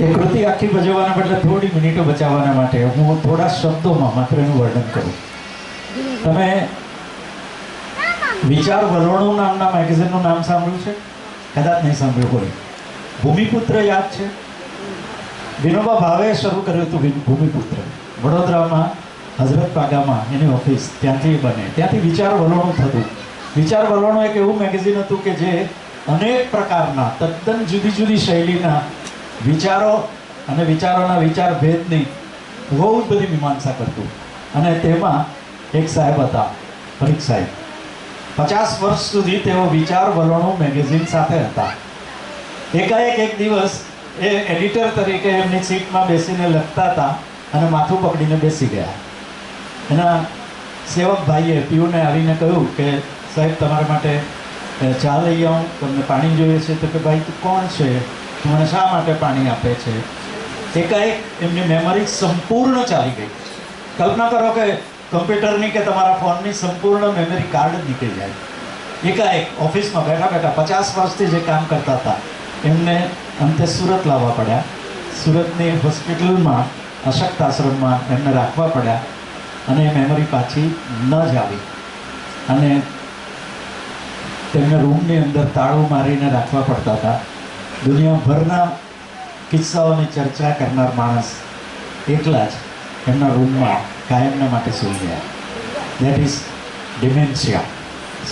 એ કૃતિ આખી ભજવવાના બદલે થોડી મિનિટો બચાવવાના માટે હું થોડા શબ્દોમાં માત્ર એનું વર્ણન કરું. તમે વિચાર વલોણું નામના મેગેઝિનનું નામ સાંભળ્યું છે? કદાચ નહીં સાંભળ્યું હોય. ભૂમિપુત્ર યાદ છે? વિનોબા ભાવે શરૂ કર્યું હતું ભૂમિપુત્ર. વડોદરામાં, હઝરત પાગામાં, એની ઓફિસ ત્યાંથી બને. ત્યાંથી વિચાર વલોણું થતું. વિચાર વલોણું એક એવું મેગેઝિન હતું કે જે અનેક પ્રકારના તદ્દન જુદી જુદી શૈલીના વિચારો અને વિચારોના વિચાર ભેદની બહુ જ બધી મીમાંસા કરતું. અને તેમાં એક સાહેબ હતા પરીખ સાહેબ. પચાસ વર્ષ સુધી તેઓ વિચાર વલણો મેગેઝિન સાથે હતા. એકાએક એક દિવસ એ એડિટર તરીકે એમની સીટમાં બેસીને લખતા હતા અને માથું પકડીને બેસી ગયા. એના સેવક ભાઈએ પીયુને આવીને કહ્યું કે, સાહેબ, તમારા માટે ચા લઈ આવું, તમને પાણી જોઈએ છે. તો કે, ભાઈ, તું કોણ છે? મને શા માટે પાણી આપે છે? એકાએક એમની મેમરી સંપૂર્ણ ચાલી ગઈ. કલ્પના કરો કે કમ્પ્યુટરની કે તમારા ફોનની સંપૂર્ણ મેમરી કાર્ડ નીકળી જાય. એકાએક ઓફિસમાં બેઠા બેઠા પચાસ વર્ષથી જે કામ કરતા હતા, એમને અંતે સુરત લાવવા પડ્યા. સુરતની હોસ્પિટલમાં, અશક્ત આશ્રમમાં એમને રાખવા પડ્યા અને એ મેમરી પાછી ન જ આવી. અને તેમને રૂમની અંદર તાળું મારીને રાખવા પડતા હતા. દુનિયાભરના કિસ્સાઓની ચર્ચા કરનાર માણસ એકલા જ એમના રૂમમાં કાયમના માટે સૂઈ ગયા. દેટ ઇઝ ડિમેન્શિયા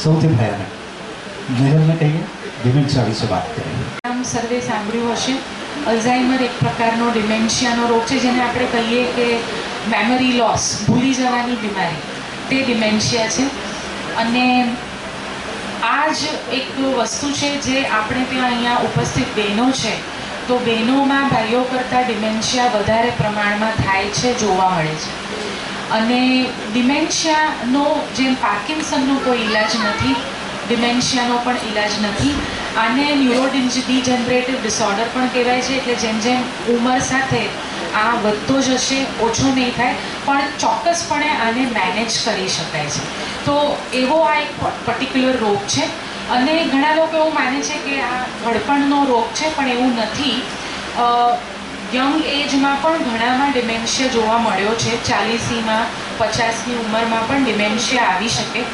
સૌથી ભયાનક. મેહલને કહીએ ડિમેન્શિયા વિશે વાત કરીએ. આમ સર્વે સાંભળ્યું હશે. અલ્ઝાઇમર એક પ્રકારનો ડિમેન્શિયાનો રોગ છે, જેને આપણે કહીએ કે મેમરી લોસ ભૂલી જવાની બીમારી. તે ડિમેન્શિયા છે. અને આ જ એક વસ્તુ છે જે આપણે ત્યાં અહીંયા ઉપસ્થિત બહેનો છે. તો બહેનોમાં ભાઈઓ કરતાં ડિમેન્શિયા વધારે પ્રમાણમાં થાય છે, જોવા મળે છે. અને ડિમેન્શિયાનો જેમ પાર્કિન્સનનો કોઈ ઈલાજ નથી ડિમેન્શિયાનો પણ ઈલાજ નથી, આને ન્યુરો ડિજનરેટિવ ડિસઓર્ડર પણ કહેવાય છે, એટલે જેમ જેમ ઉંમર સાથે આ વધતો જશે, ઓછો નહીં થાય, પણ ચોક્કસપણે આને મેનેજ કરી શકાય છે. તો એવો આ એક પર્ટિક્યુલર રોગ છે. અને ઘણા લોકો એવું માને છે કે આ ઘડપણનો રોગ છે, પણ એવું નથી. યંગ એજમાં પણ ઘણામાં ડિમેન્શિયા જોવા મળ્યો છે. ચાલીસીમાં, પચાસની ઉંમરમાં પણ ડિમેન્શિયા આવી શકે.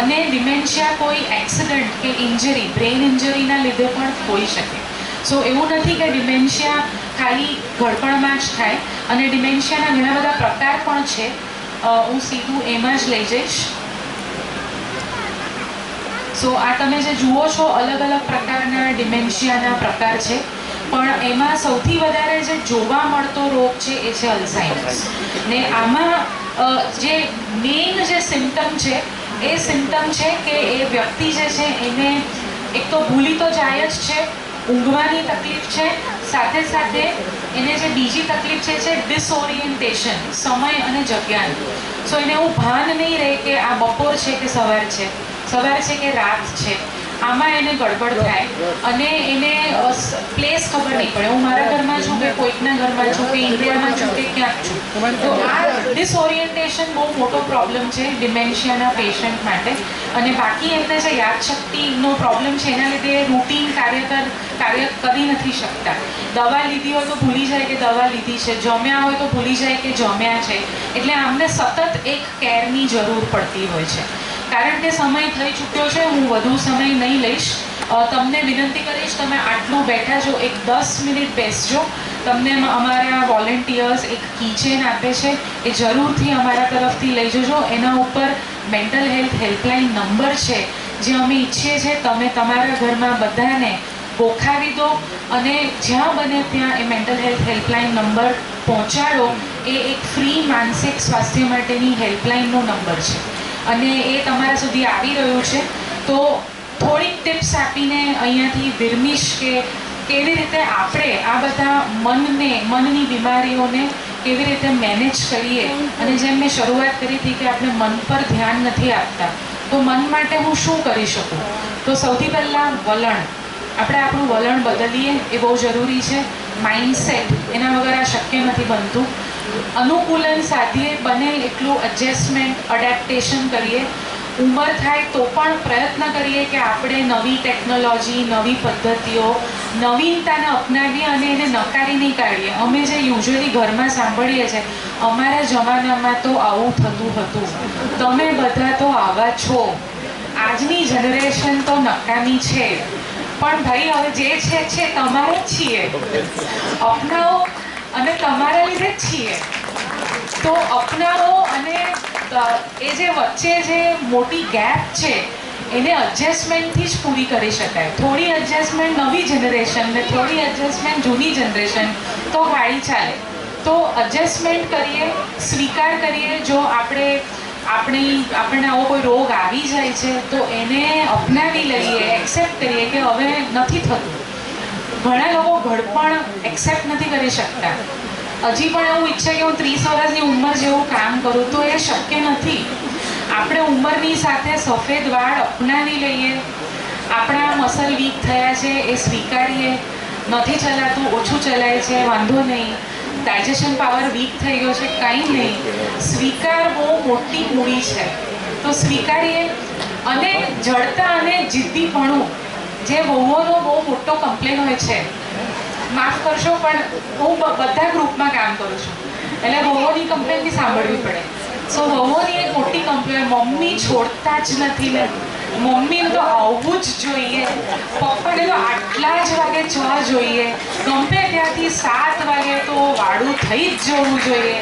અને ડિમેન્શિયા કોઈ એક્સિડન્ટ કે ઇન્જરી બ્રેઇન ઇન્જરીના લીધે પણ હોઈ શકે. સો એવું નથી કે ડિમેન્શિયા ખાલી ઘડપણમાં જ થાય. અને ડિમેન્શિયાના ઘણા બધા પ્રકાર પણ છે. હું સીધું એમાં જ લઈ જઈશ. સો આ તમે જે જુઓ છો, અલગ અલગ પ્રકારના ડિમેન્શિયાના પ્રકાર છે. પણ એમાં સૌથી વધારે જે જોવા મળતો રોગ છે, એ છે અલ્ઝાઇમર્સ. ને આમાં જે મેઇન જે સિમ્ટમ છે, એ સિમ્ટમ છે કે એ વ્યક્તિ જે છે, એને એક તો ભૂલી તો જાય જ છે, ઊંઘવાની તકલીફ છે, સાથે સાથે એને જે બીજી તકલીફ છે છે ડિસઓરિએન્ટેશન, સમય અને જગ્યાનું. સો એને એવું ભાન નહીં રહે કે આ બપોર છે કે સવાર છે. સવાર છે કે રાત છે. આમાં એને ગડબડ થાય અને એને પ્લેસ ખબર નહીં પડે. હું મારા ઘરમાં છું કે કોઈકના ઘરમાં છું કે ઇન્ડિયામાં છું કે ક્યાંક છું. તો આ ડિસઓરિએન્ટેશન બહુ મોટો પ્રોબ્લેમ છે ડિમેન્શિયાના પેશન્ટ માટે. અને બાકી એમને જે યાદશક્તિનો પ્રોબ્લેમ છે, એના લીધે રૂટીન કાર્યકર કાર્ય કરી નથી શકતા. દવા લીધી હોય તો ભૂલી જાય કે દવા લીધી છે. જમ્યા હોય તો ભૂલી જાય કે જમ્યા છે. એટલે આમને સતત એક કેરની જરૂર પડતી હોય છે. કારણ કે સમય થઈ ચૂક્યો છે, હું વધુ સમય નહીં લઈશ. તમને વિનંતી કરીશ, તમે આટલું બેઠા છો, એક દસ મિનિટ બેસજો. તમને અમ- અમારા વોલેન્ટિયર્સ એક કિચેન આપે છે, એ જરૂરથી અમારા તરફથી લઈ જજો. એના ઉપર મેન્ટલ હેલ્થ હેલ્પલાઇન નંબર છે, જે અમે ઈચ્છીએ છીએ તમે તમારા ઘરમાં બધાને ગોખાવી દો અને જ્યાં બને ત્યાં એ મેન્ટલ હેલ્થ હેલ્પલાઇન નંબર પહોંચાડો. એ એક ફ્રી માનસિક સ્વાસ્થ્ય માટેની હેલ્પલાઇનનો નંબર છે. અને એ તમારા સુધી આવી રહ્યો છે. તો થોડીક ટિપ્સ આપીને અહીંયાથી વિરમીશ કે કેવી રીતે આપણે આ બધા મનને, મનની બીમારીઓને કેવી રીતે મેનેજ કરીએ. અને જેમ મેં શરૂઆત કરી હતી કે આપણે મન પર ધ્યાન નથી આપતા. તો મન માટે હું શું કરી શકું? તો સૌથી પહેલાં વલણ. આપણે આપણું વલણ બદલીએ એ બહુ જરૂરી છે. માઇન્ડસેટ એના વગર આ શક્ય નથી બનતું. અનુકૂલન સાધીએ બને એટલું એડજસ્ટમેન્ટ અડેપ્ટેશન કરીએ. ઉંમર થાય તો પણ પ્રયત્ન કરીએ કે આપણે નવી ટેકનોલોજી નવી પદ્ધતિઓ, નવીનતાને અપનાવીએ અને એને નકારી નહીં કાઢીએ. અમે જે યુઝલી ઘરમાં સાંભળીએ છીએ અમારા જમાનામાં તો આવું થતું હતું. તમે બધા તો આવા છો. આજની જનરેશન તો નકામી છે. પણ ભાઈ, હવે જે છે છે, તમારે જ છીએ. અપનાવો. અને તમારા લીધે જ છીએ. તો અપનાવો અને એ જે વચ્ચે જે મોટી ગેપ છે, એને એડજસ્ટમેન્ટથી જ પૂરી કરી શકાય. થોડી એડજસ્ટમેન્ટ નવી જનરેશન ને થોડી એડજસ્ટમેન્ટ જૂની જનરેશન તો વાળી ચાલે. તો એડજસ્ટમેન્ટ કરીએ, સ્વીકાર કરીએ, જો આપણે, આપણી, આપણને આવો કોઈ રોગ આવી જાય છે, તો એને અપનાવી લઈએ એક્સેપ્ટ કરીએ કે હવે નથી થતું. ઘણા લોકો ઘડપણ એક્સેપ્ટ નથી કરી શકતા. હજી પણ એવું ઈચ્છે કે હું ત્રીસ વર્ષની ઉંમર જેવું કામ કરું, તો એ શક્ય નથી. આપણે ઉંમરની સાથે સફેદ વાળ અપનાવી લઈએ. આપણા મસલ વીક થયા છે, એ સ્વીકારીએ. નથી ચલાતું, ઓછું ચલાય છે, વાંધો નહીં. ડાયજેશન પાવર વીક થઈ ગયો છે, કંઈ નહીં. સ્વીકાર બહુ મોટી મૂડી છે. તો સ્વીકારીએ અને જડતા અને જિદ્દીપણું જે વહુઓનો બહુ મોટો કમ્પ્લેન હોય છે. માફ કરશો, પણ હું બધા ગ્રુપમાં કામ કરું છું. એટલે વહુઓની કમ્પ્લેન બી સાંભળવી પડે. સો વહુઓની એક મોટી કમ્પ્લેન મમ્મી છોડતા જ નથી ને મમ્મીને તો આવવું જ જોઈએ. પપ્પાને તો આટલા જ વાગે ચા જોઈએ. ગમે ત્યાંથી સાત વાગે તો વાડું થઈ જ જવું જોઈએ.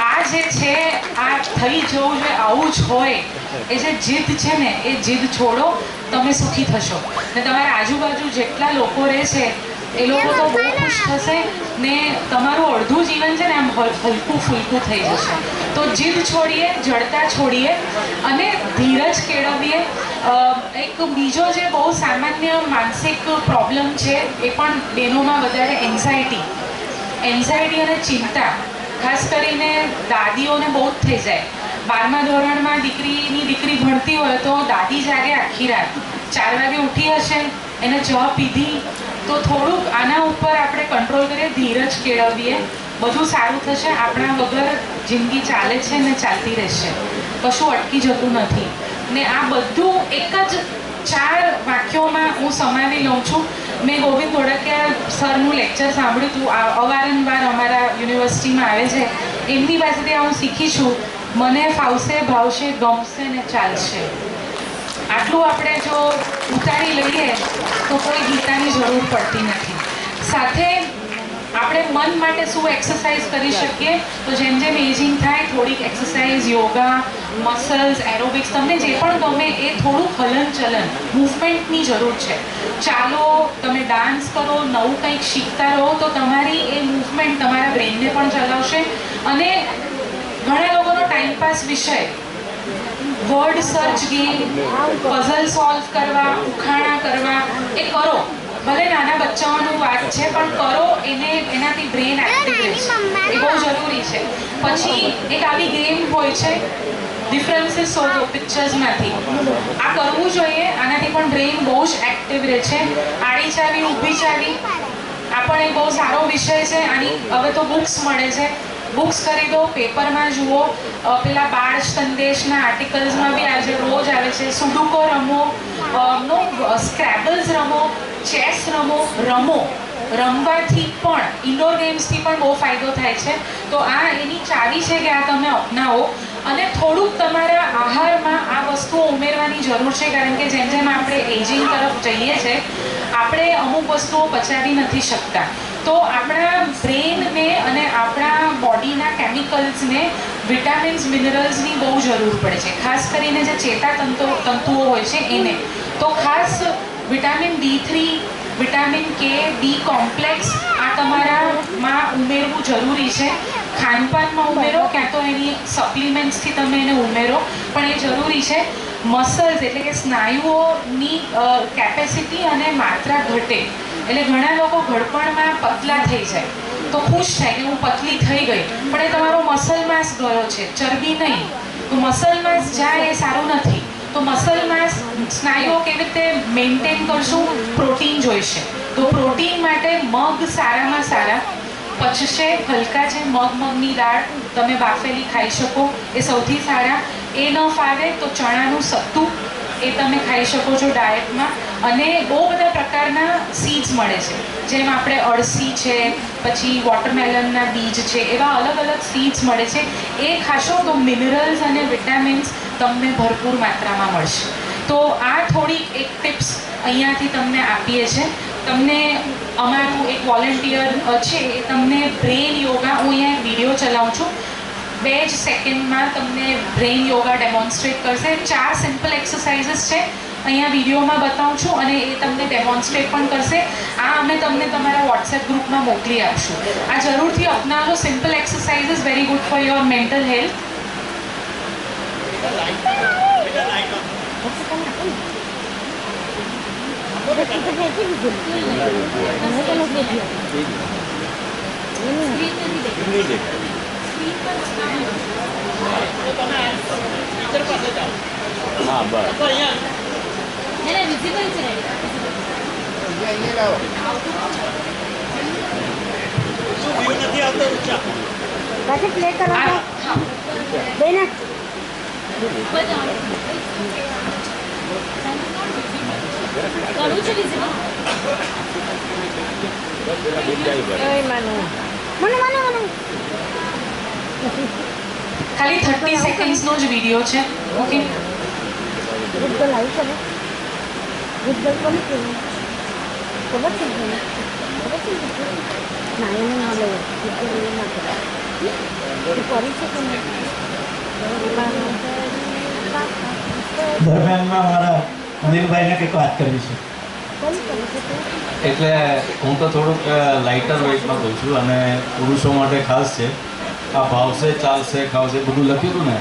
આ જે છે, આ થઈ જવું જોઈએ, આવું જ હોય. એ જે જીદ છે ને, એ જીદ છોડો, તમે સુખી થશો. ને તમારા આજુબાજુ જેટલા લોકો રહે છે એ લોકો તો બહુ ખુશ થશે ને તમારું અડધું જીવન છે ને આમ હલ- હલકું ફૂલકું થઈ જશે. તો જીદ છોડીએ, જડતા છોડીએ અને ધીરજ કેળવીએ. એક બીજો જે બહુ સામાન્ય માનસિક પ્રોબ્લેમ છે, એ પણ બહેનોમાં વધારે એન્ઝાયટી એન્ઝાયટી અને ચિંતા, ખાસ કરીને દાદીઓને બહુ જ થઈ જાય. બારમા ધોરણમાં દીકરીની દીકરી ભણતી હોય તો દાદી જાગે આખી રાત. ચાર વાગે ઉઠી હશે, એને ચા પીધી. તો થોડુંક આના ઉપર આપણે કંટ્રોલ કરીએ, ધીરજ કેળવીએ. બધું સારું થશે, આપણા વગર જિંદગી ચાલે છે ને ચાલતી રહેશે. કશું અટકી જતું નથી. ને આ બધું એક જ ચાર વાક્યોમાં હું સમાવી લઉં છું. મેં ગોવિંદ ધોળકિયા સરનું લેક્ચર સાંભળ્યું હતું આ અવારનવાર અમારા યુનિવર્સિટીમાં આવે છે. એમની પાસેથી હું શીખી છું. મને ફાવશે, ભાવશે, ગમશે ને ચાલશે. આટલું આપણે જો ઉતારી લઈએ, તો કોઈ ગીતાની જરૂર પડતી નથી. સાથે આપણે મન માટે શું એક્સરસાઇઝ કરી શકીએ? તો જેમ જેમ એજિંગ થાય, થોડીક એક્સરસાઇઝ યોગા મસલ્સ એરોબિક્સ તમને જે પણ ગમે એ થોડું હલન ચલન મૂવમેન્ટની જરૂર છે. ચાલો, તમે ડાન્સ કરો, નવું કંઈક શીખતા રહો, તો તમારી એ મૂવમેન્ટ તમારા બ્રેનને પણ ચલાવશે. અને ઘણા લોકોનો ટાઈમપાસ વિષય. Word search game puzzle solve કરવા ઉખાણા કરવા એ કરો. ભલે નાના બચ્ચાઓનું વાત છે પણ કરો એને એનાથી બ્રેન એક્ટિવ રહે એ બહુ જરૂરી છે. પછી એક આવી ગેમ હોય છે ડિફરન્સીસ શોધો પિક્ચર્સમાંથી આ કરવું જોઈએ આનાથી પણ બ્રેઇન બહુ જ એક્ટિવ રહે છે. આડી ચાવી ઊભી ચાવી. આ પણ એક બહુ સારો વિષય છે આની હવે તો બુક્સ મળે છે. બુક્સ ખરીદો, પેપરમાં જુઓ. પેલા બાળ સંદેશના આર્ટિકલ્સમાં બી આજે રોજ આવે છે. સુડુકો રમો નો સ્ક્રેબલ્સ રમો, ચેસ રમો રમો. રમવાથી પણ ઇન્ડોર ગેમ્સથી પણ બહુ ફાયદો થાય છે. તો આ એની ચાવી છે કે આ તમે અપનાવો. અને થોડુંક તમારા આહારમાં આ વસ્તુઓ ઉમેરવાની જરૂર છે, કારણ કે જેમ જેમ આપણે એજિંગ તરફ જઈએ છે, આપણે અમુક વસ્તુઓ પચાવી નથી શકતા. તો આપણા બ્રેનને અને આપણા બોડીના કેમિકલ્સને વિટામિન્સ મિનરલ્સની બહુ જરૂર પડે છે. ખાસ કરીને જે ચેતાતંતુ તંતુઓ હોય છે, એને. તો ખાસ vitamin D three vitamin K D complex આ તમારામાં ઉમેરવું જરૂરી છે. ખાનપાનમાં ઉમેરો, ક્યાં તો એની સપ્લિમેન્ટ્સથી તમે એને ઉમેરો. પણ એ જરૂરી છે મસલ્સ એટલે કે સ્નાયુઓની કેપેસિટી અને માત્રા ઘટે. એટલે ઘણા લોકો ઘડપણમાં પતલા થઈ જાય. તો ખુશ થાય કે હું પતલી થઈ ગઈ. પણ એ તમારો મસલ માસ ગયો છે. ચરબી નહીં. તો મસલ માસ જાય એ સારું નથી. તો મસલ માસ સ્નાયુઓ કેવી રીતે મેન્ટેન કરશું? પ્રોટીન જોઈશે. તો પ્રોટીન માટે મગ સારામાં સારા પચશે. હલકા છે મગ, મગની દાળ. તમે બાફેલી ખાઈ શકો. એ સૌથી સારા. એ ન ફાવે તો ચણાનું સત્તુ એ તમે ખાઈ શકો છો ડાયટમાં. અને બહુ બધા પ્રકારના સીડ્સ મળે છે. જેમ આપણે અળસી છે, પછી વોટરમેલનના બીજ છે, એવા અલગ અલગ સીડ્સ મળે છે. એ ખાશો તો મિનરલ્સ અને વિટામિન્સ તમને ભરપૂર માત્રામાં મળશે. તો આ થોડી એક ટિપ્સ અહીંયાથી તમને આપીએ છે. તમને અમારું એક વોલેન્ટિયર છે એ તમને બ્રેન યોગા હું અહીંયા એક વીડિયો ચલાવું છું. બે જ સેકન્ડમાં તમને બ્રેન યોગા ડેમોન્સ્ટ્રેટ કરશે. ચાર સિમ્પલ એક્સરસાઇઝીસ છે. અહીંયા વિડીયોમાં બતાવું છું અને એ તમને ડેમોન્સ્ટ્રેટ પણ કરશે. આ અમે તમને તમારા વોટ્સએપ ગ્રુપમાં મોકલી આપશું. આ જરૂરથી અપનાવો. Simple exercise is very good for your mental health હા બસ. પાછી પ્લે કરવા બેન. મને મને ખાલી થર્ટી સેકન્ડ્સનો જ વીડિયો છે. ઓકે ગુડ ગર્લ ગર્લ કોને કહેવાય ખબર છે ને ખબર છે ને એને ના ગુડ ગર્લ એવું ના તું કરી છે કે દરમિયાનમાં મારા અનિલભાઈને કંઈક વાત કરવી છે. કરે એટલે હું તો થોડુંક લાઇટર વેઇટમાં કહું છું અને પુરુષો માટે ખાસ છે. આ ભાવશે ચાલશે ખાવશે બધું લખ્યું હતું ને.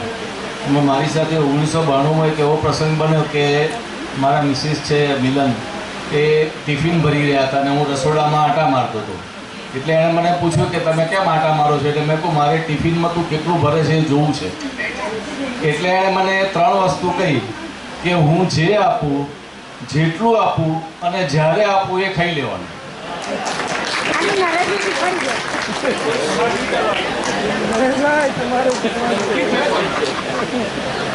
એમાં મારી સાથે ઓગણીસો બાણુંમાં એક એવો પ્રસંગ બન્યો કે મારા મિસિસ છે, મિલન, એ ટિફિન ભરી રહ્યા હતા અને હું રસોડામાં આટા મારતો હતો. એટલે એણે મને પૂછ્યું કે તમે કેમ આટા મારો છો? એટલે મેં કહું મારે ટિફિનમાં તું કેટલું ભરે છે એ જોવું છે. એટલે એણે મને ત્રણ વસ્તુ કહી કે હું જે આપું, જેટલું આપું અને જ્યારે આપું એ ખાઈ લેવાનું. આની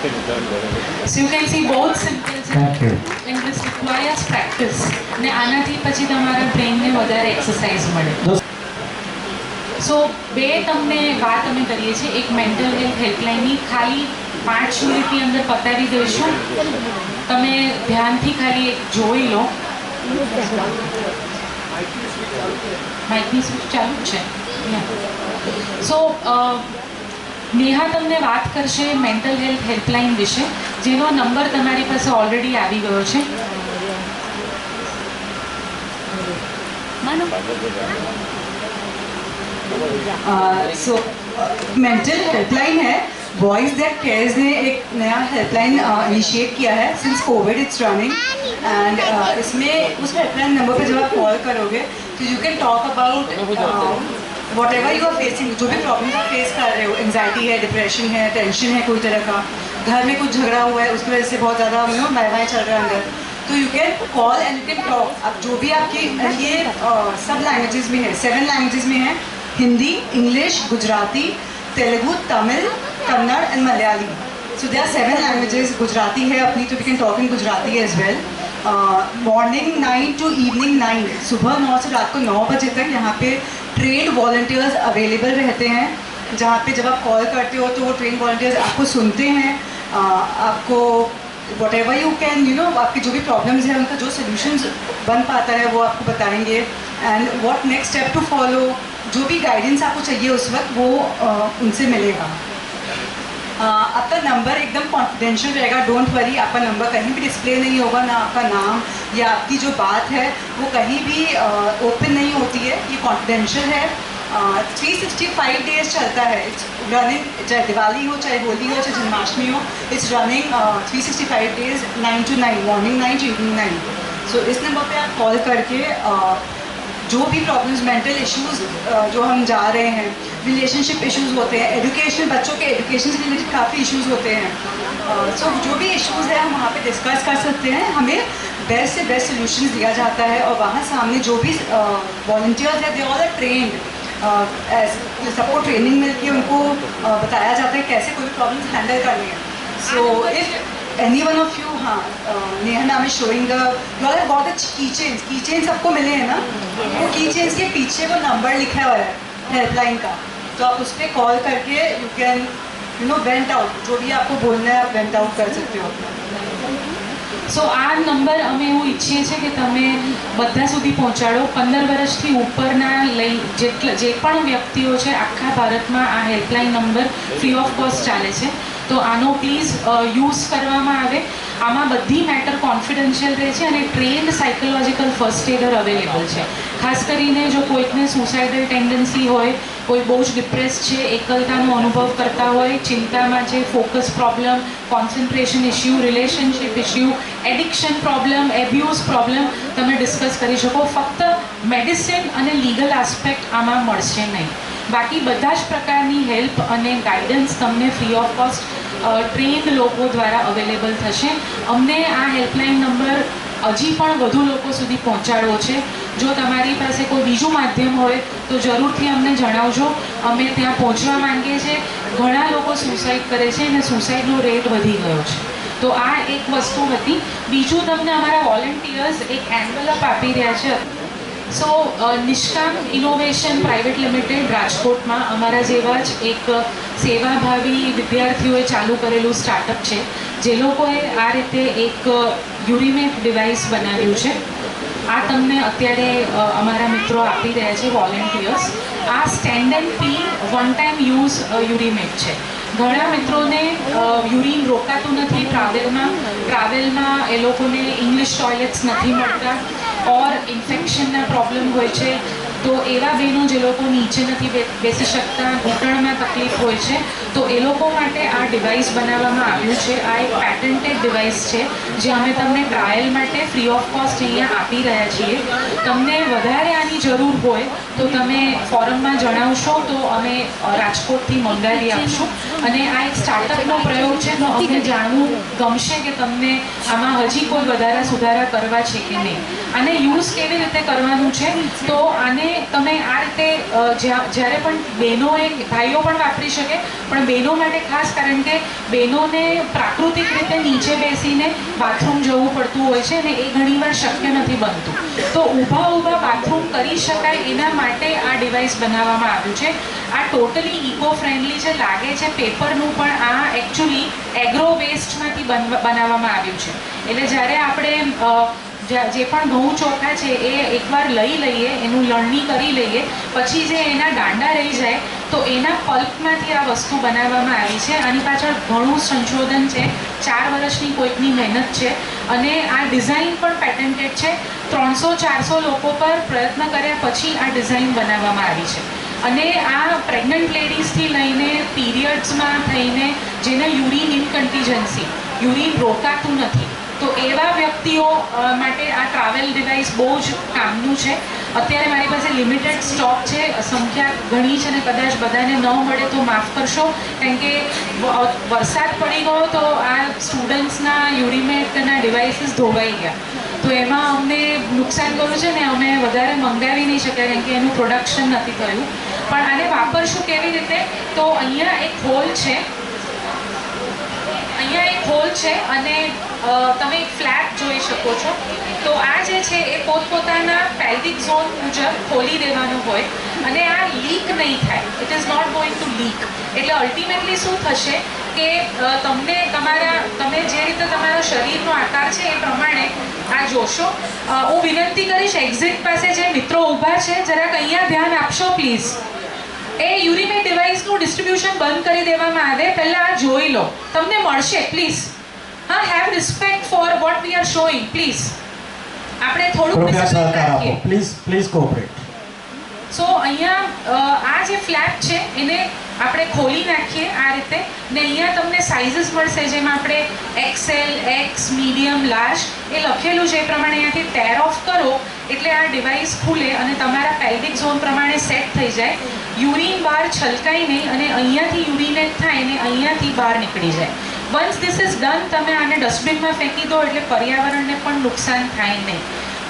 So you can see both you and this requires practice. ને આનાથી પછી તમારા બ્રેનને વધારે એક્સરસાઇઝ મળે. સો બે તમને વાત અમે કરીએ છીએ. એક મેન્ટલ હેલ્થ હેલ્પલાઇનની ખાલી પાંચ મિનિટની અંદર પતાવી દઈશું. તમે ધ્યાનથી ખાલી જોઈ લો. માઇકની સ્વિચ ચાલુ જ છે. સો નેહા તમને વાત કરશે મેન્ટલ હેલ્થ હેલ્પલાઇન વિશે જેનો નંબર તમારી પાસે ઓલરેડી આવી ગયો છે सो मेंटल हेल्पलाइन है बॉयज़ दैट केयर्स ने एक नया हेल्पलाइन इनिशिएट किया है since COVID it's running and इसमें उस हेल्पलाइन नंबर पे जब आप कॉल करोगे तो you can talk about whatever you are facing जो भी प्रॉब्लम आप फेस कर रहे हो एंगजाइटी है डिप्रेशन है टेंशन है, कोई तरह का, घर में कुछ झगड़ा हुआ है, उसकी वजह से बहुत ज़्यादा यू नो वाई चल रहा है अंदर तो you can call and you can talk अब जो भी आपकी, ये सब लैंग्वेजेस में है सेवन लैंग्वेजेस में है, Hindi English Gujarati, Telugu, Tamil, Kannada and Malayali. So they are seven languages Gujarati है अपनी तो we can talk in Gujarati as well morning nine to evening nine सुबह नौ से रात को नौ बजे तक यहाँ पे ट्रेन वॉल्टियर्स अवेलेबल रहते हैं जहाँ पे जब आप कॉल करते हो तो वो ट्रेन वॉल्टियर्स आपको सुनते हैं आपको whatever you can you know आपकी जो भी प्रॉब्लम्स हैं उनका जो सोल्यूशंस बन पाता है वो आपको बताएँगे। And what next step to follow जो भी गाइडेंस आपको चाहिए उस वक्त वो आ, उनसे मिलेगा। आपका नंबर एकदम कॉन्फिडेंशियल रहेगा डोंट वरी आपका नंबर कहीं भी डिस्प्ले नहीं होगा ना आपका नाम या आपकी जो बात है वो कहीं भी ओपन नहीं होती है ये कॉन्फिडेंशियल है। थ्री सिक्सटी फाइव डेज़ चलता है। रनिंग चाहे दिवाली हो चाहे होली हो चाहे जन्माष्टमी हो it's running three sixty five days nine to nine morning nine to evening nine so इस नंबर पे आप कॉल करके uh, जो भी प्रॉब्लम्स मेंटल इश्यूज़ जो हम जा रहे हैं रिलेशनशिप इश्यूज़ होते हैं एजुकेशन बच्चों के एजुकेशन से रिलेटेड काफ़ी इश्यूज़ होते हैं। सो uh, so, जो भी इश्यूज़ है हम वहाँ पे डिस्कस कर सकते हैं। हमें बेस्ट से बेस्ट सोल्यूशन दिया जाता है और वहाँ सामने जो भी वॉल्टियर्स है they all are trained as support training मिलके उनको uh, बताया जाता है कैसे कोई प्रॉब्लम हैंडल करनी है। So if any one of you हाँ नेहा नाम is showing you got the key chains की सबको मिले हैं ना? वो की चेन्स के पीछे वो नंबर लिखा हुआ है हेल्पलाइन का। तो आप उस पर कॉल करके you can you know vent out जो भी आपको बोलना है आप वेंट आउट कर सकते हो સો આ નંબર અમે એવું ઈચ્છીએ છીએ કે તમે બધા સુધી પહોંચાડો પંદર વર્ષથી ઉપરના લઈ જેટલા જે પણ વ્યક્તિઓ છે આખા ભારતમાં આ helpline number free of cost ચાલે છે તો આનો પ્લીઝ યુઝ કરવામાં આવે આમાં બધી મેટર કોન્ફિડન્શિયલ રહે છે અને trained psychological first aider available છે ખાસ કરીને જો કોઈકને સુસાઇડલ ટેન્ડન્સી હોય કોઈ બહુ જ ડિપ્રેસ છે, એકલતાનો અનુભવ કરતા હોય, ચિંતામાં છે focus problem concentration issue relationship issue addiction problem abuse problem તમે ડિસ્કસ કરી શકો. ફક્ત મેડિસિન અને લીગલ આસ્પેક્ટ આમાં મળશે નહીં. બાકી બધા જ પ્રકારની હેલ્પ અને ગાઈડન્સ તમને ફ્રી ઓફ કોસ્ટ ટ્રેન્ડ લોકો દ્વારા અવેલેબલ થશે. અમને આ હેલ્પલાઇન નંબર હજી પણ વધુ લોકો સુધી પહોંચાડવો છે. જો તમારી પાસે કોઈ બીજું માધ્યમ હોય, તો જરૂરથી અમને જણાવજો. અમે ત્યાં પહોંચવા માંગીએ છીએ. ઘણા લોકો સુસાઇડ કરે છે અને સુસાઇડનો રેટ વધી ગયો છે. તો આ એક વસ્તુ હતી. બીજું તમને અમારા વોલેન્ટિયર્સ એક એન્વલપ આપી રહ્યા છે. સો નિષ્કામ ઇનોવેશન પ્રાઇવેટ લિમિટેડ રાજકોટમાં અમારા જેવા જ એક સેવાભાવી વિદ્યાર્થીઓએ ચાલુ કરેલું સ્ટાર્ટઅપ છે. જે લોકોએ આ રીતે એક યુરિમેટ ડિવાઇસ બનાવ્યું છે. આ તમને અત્યારે અમારા મિત્રો આપી રહ્યા છે વોલેન્ટિયર્સ આ stand and P one time use યુરિમેટ છે. ઘણા મિત્રોને યુરિન રોકાતું નથી ટ્રાવેલમાં ટ્રાવેલમાં એ લોકોને ઇંગ્લિશ ટોયલેટ્સ નથી મળતા. ઓર ઇન્ફેક્શનના પ્રોબ્લેમ હોય છે. તો એવા બહેનો જે લોકો નીચે નથી બેસી શકતા, ઘૂંટણમાં તકલીફ હોય છે, તો એ લોકો માટે આ ડિવાઇસ બનાવવામાં આવ્યું છે. આ એક પેટન્ટેડ ડિવાઇસ છે, જે અમે તમને ટ્રાયલ માટે ફ્રી ઓફ કોસ્ટ અહીંયા આપી રહ્યા છીએ. તમને વધારે આની જરૂર હોય, તો તમે ફોરમમાં જણાવશો, તો અમે રાજકોટથી મંગાવી આપશું. અને આ એક સ્ટાર્ટઅપનો પ્રયોગ છે, તો અમને જાણવું ગમશે કે તમને આમાં હજી કોઈ વધારા સુધારા કરવા છે કે નહીં. આને યુઝ કેવી રીતે કરવાનું છે, તો આને તમે આ રીતે જ્યારે પણ બહેનોએ ભાઈઓ પણ વાપરી શકે, પણ બહેનો માટે ખાસ કારણ કે બહેનોને પ્રાકૃતિક રીતે નીચે બેસીને બાથરૂમ જવું પડતું હોય છે અને એ ઘણીવાર શક્ય નથી બનતું. તો ઊભા ઊભા બાથરૂમ કરી શકાય એના માટે આ ડિવાઇસ બનાવવામાં આવ્યું છે. આ ટોટલી ઇકો ફ્રેન્ડલી છે લાગે છે પેપરનું પણ આ એકચ્યુઅલી એગ્રો વેસ્ટમાંથી બનવા- બનાવવામાં આવ્યું છે. એટલે જ્યારે આપણે જે પણ ઘઉં ચોખા છે એ એકવાર લઈ લઈએ, એનું લણણી કરી લઈએ, પછી જે એના દાંડા રહી જાય, તો એના પલ્પમાંથી આ વસ્તુ બનાવવામાં આવી છે. આની પાછળ ઘણું સંશોધન છે. ચાર વર્ષની કોઈકની મહેનત છે અને આ ડિઝાઇન પણ પેટન્ટેડ છે. ત્રણસો, ચારસો લોકો પર પ્રયત્ન કર્યા પછી આ ડિઝાઇન બનાવવામાં આવી છે. અને આ પ્રેગ્નન્ટ લેડીઝથી લઈને પીરિયડ્સમાં થઈને જેને યુરિન ઇનકન્ટિજન્સી યુરિન રોકાતું નથી તો એવા વ્યક્તિઓ માટે આ ટ્રાવેલ ડિવાઇસ બહુ જ કામનું છે. અત્યારે મારી પાસે લિમિટેડ સ્ટોક છે, સંખ્યા ઘણી છે ને કદાચ બધાને ન મળે તો માફ કરશો. કારણ કે વરસાદ પડી ગયો તો આ સ્ટુડન્ટ્સના યુરિમેટના ડિવાઇસીસ ધોવાઈ ગયા. તો એમાં અમને નુકસાન કર્યું છે ને અમે વધારે મંગાવી નહીં શક્યા કારણ કે એનું પ્રોડક્શન નથી થયું. પણ આને વાપરશું કેવી રીતે? તો અહીંયા એક હોલ છે. અહીંયા એક હોલ છે અને તમે એક ફ્લેટ જોઈ શકો છો. તો આ જે છે, એ પોતપોતાના પેલ્વિક ઝોન મુજબ ખોલી દેવાનું હોય અને આ લીક નહીં થાય. It is not going to leak એટલે અલ્ટિમેટલી શું થશે કે તમને તમારા, તમે જે રીતે તમારા શરીરનો આકાર છે એ પ્રમાણે આ જોશો. હું વિનંતી કરીશ એક્ઝિટ પાસે જે મિત્રો ઊભા છે, જરાક અહીંયા ધ્યાન આપશો પ્લીઝ એ યુરિમેટ ડિવાઇસનું ડિસ્ટ્રીબ્યુશન બંધ કરી દેવામાં આવે. પહેલાં આ જોઈ લો. તમને મળશે પ્લીઝ હા have respect for what we are showing please આપણે થોડુંક કૃપયા સહકાર આપો. પ્લીઝ પ્લીઝ કોઓપરેટ સો અહીંયા આ જે ફ્લેપ છે એને આપણે ખોલી નાખીએ આ રીતે. ને અહીંયા તમને સાઇઝીસ મળશે જેમાં આપણે એક્સેલ એક્સ મીડિયમ લાર્જ એ લખેલું છે. એ પ્રમાણે અહીંયાથી ટેર ઓફ કરો એટલે આ ડિવાઇસ ખુલે અને તમારા પેલ્વિક ઝોન પ્રમાણે સેટ થઈ જાય. યુરિન બહાર છલકાય નહીં અને અહીંયાથી યુરિનેટ થાય ને અહીંયાથી બહાર નીકળી જાય. વન્સ ધીસ ઇઝ ડન તમે આને ડસ્ટબિનમાં ફેંકી દો એટલે પર્યાવરણને પણ નુકસાન થાય નહીં.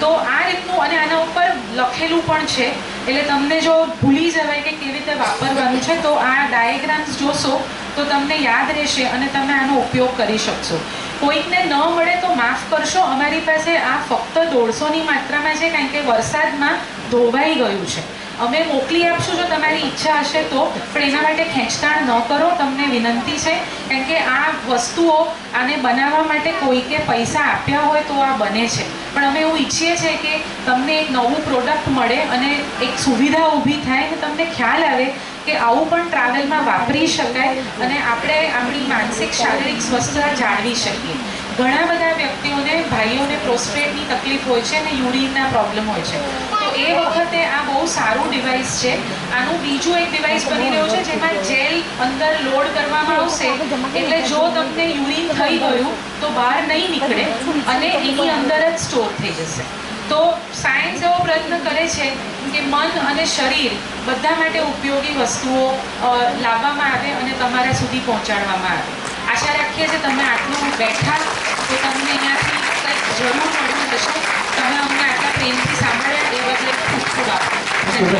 તો આ રીતનું અને આના ઉપર લખેલું પણ છે, એટલે તમને જો ભૂલી જવાય કે કેવી રીતે વાપરવાનું છે, તો આ ડાયાગ્રામ્સ જોશો, તો તમને યાદ રહેશે અને તમે આનો ઉપયોગ કરી શકશો. કોઈકને ન મળે તો માફ કરશો, અમારી પાસે આ ફક્ત દોઢસોની માત્રામાં છે, કારણ કે વરસાદમાં ધોવાઈ ગયું છે. અમે મોકલી આપશું જો તમારી ઈચ્છા હશે તો, પણ એના માટે ખેંચતાણ ન કરો. તમને વિનંતી છે કારણ કે આ વસ્તુઓ આને બનાવવા માટે કોઈકે પૈસા આપ્યા હોય તો આ બને છે. પણ અમે એવું ઈચ્છીએ છીએ કે તમને એક નવું પ્રોડક્ટ મળે અને એક સુવિધા ઊભી થાય અને તમને ખ્યાલ આવે કે આવું પણ ટ્રાવેલમાં વાપરી શકાય અને આપણે આપણી માનસિક, શારીરિક સ્વસ્થતા જાળવી શકીએ. ઘણા બધા વ્યક્તિઓને, ભાઈઓને પ્રોસ્ટેટની તકલીફ હોય છે અને યુરિનના પ્રોબ્લેમ હોય છે. તો એ વખતે આ બહુ સારું ડિવાઇસ છે. આનું બીજું એક ડિવાઇસ બની રહ્યું છે જેમાં જેલ અંદર લોડ કરવામાં આવશે. એટલે જો તમને યુરિન થઈ ગયું, તો બહાર નહીં નીકળે અને એની અંદર જ સ્ટોર થઈ જશે. તો સાયન્સ એવો પ્રયત્ન કરે છે કે મન અને શરીર બધા માટે ઉપયોગી વસ્તુઓ લાવવામાં આવે અને તમારા સુધી પહોંચાડવામાં આવે. આશા રાખીએ છીએ તમે આટલું બેઠા તો તમને અહીંયાથી કંઈક જરૂર મળ્યું હશે તમે અમને આટલા પ્રેમથી સાંભળ્યા એ બદલે ખૂબ ખૂબ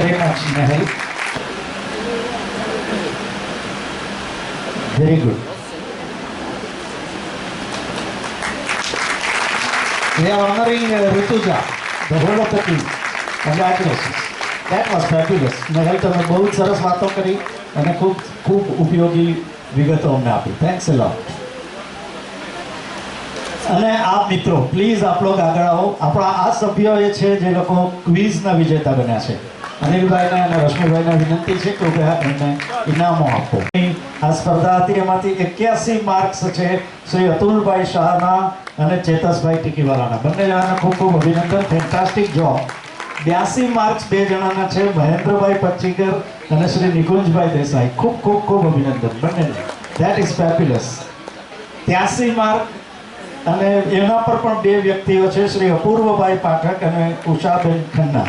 આભાર uh. નહેલ તમે બહુ સરસ વાતો કરી અને ખૂબ ખૂબ ઉપયોગી વિગતો અમને આપી થેન્ક્સ એ અને આપ મિત્રો પ્લીઝ આપ આગળ આવો. આપણા આ સભ્યો એ છે જે લોકો ક્વિઝના વિજેતા બન્યા છે. અનિલભાઈને અને રશ્મિભાઈને વિનંતી છે, કૃપયા એમને ઇનામો આપો. આ સ્પર્ધા હતી, એમાંથી એક્યાસી માર્ક્સ છે શ્રી અતુલભાઈ શાહના અને ચેતસભાઈ ટીકીવાલાના. બંને જણાને ખૂબ ખૂબ અભિનંદન. ફેન્ટાસ્ટિક જોબ બ્યાસી માર્ક્સ બે જણાના છે મહેન્દ્રભાઈ પચ્ચીકર અને શ્રી નિકુંજભાઈ દેસાઈ. ખૂબ ખૂબ ખૂબ અભિનંદન બંને ધેટ ઇઝ ફેબ્યુલસ ત્યાસી માર્ક અને એના પર પણ બે વ્યક્તિઓ છે શ્રી અપૂર્વભાઈ પાઠક અને ઉષાબેન ખન્ના.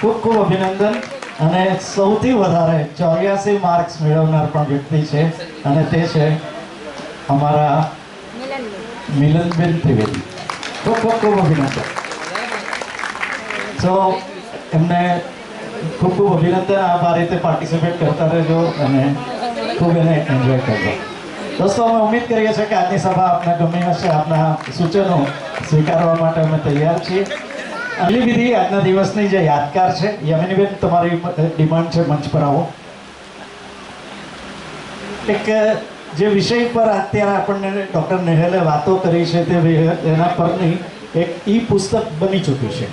ખૂબ ખૂબ અભિનંદન અને સૌથી વધારે ચોર્યાસી માર્ક્સ મેળવનાર પણ વ્યક્તિ છે અને તે છે અમારા મિલનબેન ત્રિવેદી. ખૂબ ખૂબ ખૂબ અભિનંદન. સો એમને ખૂબ ખૂબ અભિનંદન. આપ આ રીતે પાર્ટિસિપેટ કરતા રહેજો અને ખૂબ એને એન્જોય કરજો. દોસ્તો, અમે ઉમ્મીદ કરીએ છીએ કે આજની સભા આપને ગમી હશે. આપના સૂચનો સ્વીકારવા માટે અમે તૈયાર છીએ. અગલી વિધિ આજના દિવસની જે યાદગાર છે, યમિનીબેન, તમારી ડિમાન્ડ છે મંચ પર આવો. એક જે વિષય પર અત્યારે આપણને ડૉક્ટર નેહલે વાતો કરી છે તે એના પરની એક ઈ પુસ્તક બની ચૂક્યું છે.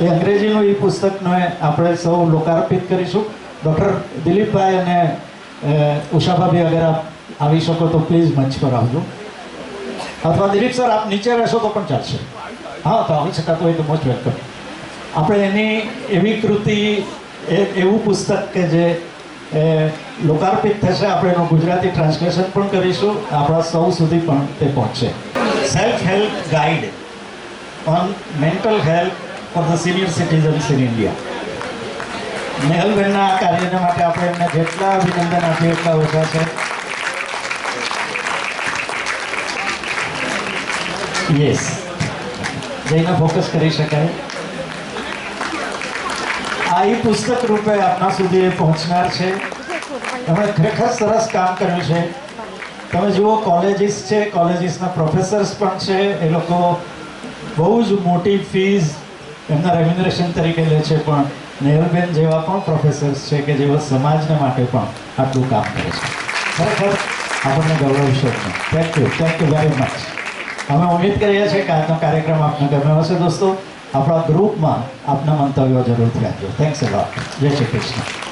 એ અંગ્રેજીનું એ પુસ્તકને આપણે સૌ લોકાર્પિત કરીશું. ડૉક્ટર દિલીપભાઈ અને ઉષાભાભી, અગર આપ આવી શકો તો પ્લીઝ મંચ પર આવજો. અથવા દિલીપ સર, આપ નીચે રહેશો તો પણ ચાલશે. હા, તો આવી શકાતું હોય તો મોસ્ટ વેલકમ આપણે એની એવી કૃતિ એવું પુસ્તક કે જે લોકાર્પિત થશે. આપણે એનું ગુજરાતી ટ્રાન્સલેશન પણ કરીશું. આપણા સૌ સુધી પણ તે પહોંચશે. Self help guide on mental health for the senior citizens in India નેહલબેનના આ કાર્યને માટે આપણે એમને જેટલા અભિનંદન આપીએ એટલા ઓછા છે. યસ જઈને ફોકસ કરી શકાય. આ એ પુસ્તક રૂપે આપના સુધી એ પહોંચનાર છે. એમણે ખરેખર સરસ કામ કર્યું છે. તમે જુઓ કોલેજીસ છે કોલેજીસના પ્રોફેસર્સ પણ છે. એ લોકો બહુ જ મોટી ફીઝ એમના રેમ્યુનરેશન તરીકે લે છે પણ નેહલબેન જેવા પણ પ્રોફેસર્સ છે કે જેઓ સમાજને માટે પણ આટલું કામ કરે છે. ખરેખર આપણને ગૌરવ છે. Thank you thank you very much અમે ઉમ્મીદ કરીએ છીએ કે આજનો કાર્યક્રમ આપને ગમ્યો હશે દોસ્તો. આપણા ગ્રુપમાં આપના મંતવ્યો જરૂરથી આપજો. થેન્ક્સ અ જય શ્રી કૃષ્ણ.